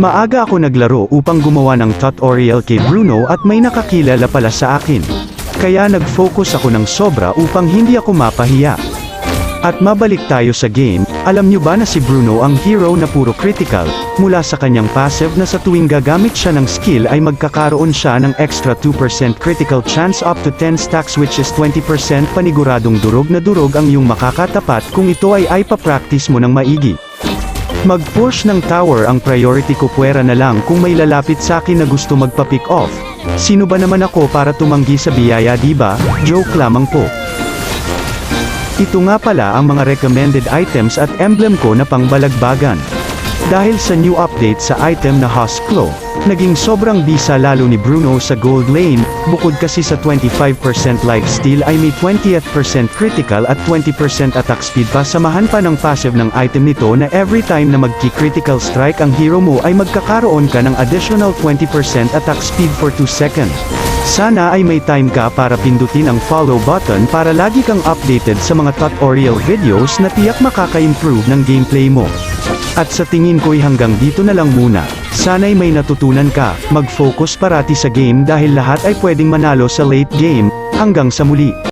Maaga ako naglaro upang gumawa ng tutorial kay Bruno at may nakakilala pala sa akin. Kaya nag-focus ako ng sobra upang hindi ako mapahiya. At mabalik tayo sa game, alam nyo ba na si Bruno ang hero na puro critical, mula sa kanyang passive na sa tuwing gagamit siya ng skill ay magkakaroon siya ng extra 2% critical chance up to 10 stacks which is 20% paniguradong durog na durog ang iyong makakatapat kung ito ay ay pa-practice mo ng maigi. Mag-push ng tower ang priority ko puwera na lang kung may lalapit sa akin na gusto magpa-pick off. Sino ba naman ako para tumanggi sa biyaya diba? Joke lamang po. Ito nga pala ang mga recommended items at emblem ko na pangbalagbagan. Dahil sa new update sa item na Husk Claw, naging sobrang bisa lalo ni Bruno sa gold lane, bukod kasi sa 25% lifesteal ay may 20th percent critical at 20% attack speed pa samahan pa ng passive ng item nito na every time na magki-critical strike ang hero mo ay magkakaroon ka ng additional 20% attack speed for 2 seconds. Sana ay may time ka para pindutin ang follow button para lagi kang updated sa mga tutorial videos na tiyak makaka-improve ng gameplay mo. At sa tingin ko'y hanggang dito na lang muna. Sana'y may natutunan ka, mag-focus parati sa game dahil lahat ay pwedeng manalo sa late game. Hanggang sa muli.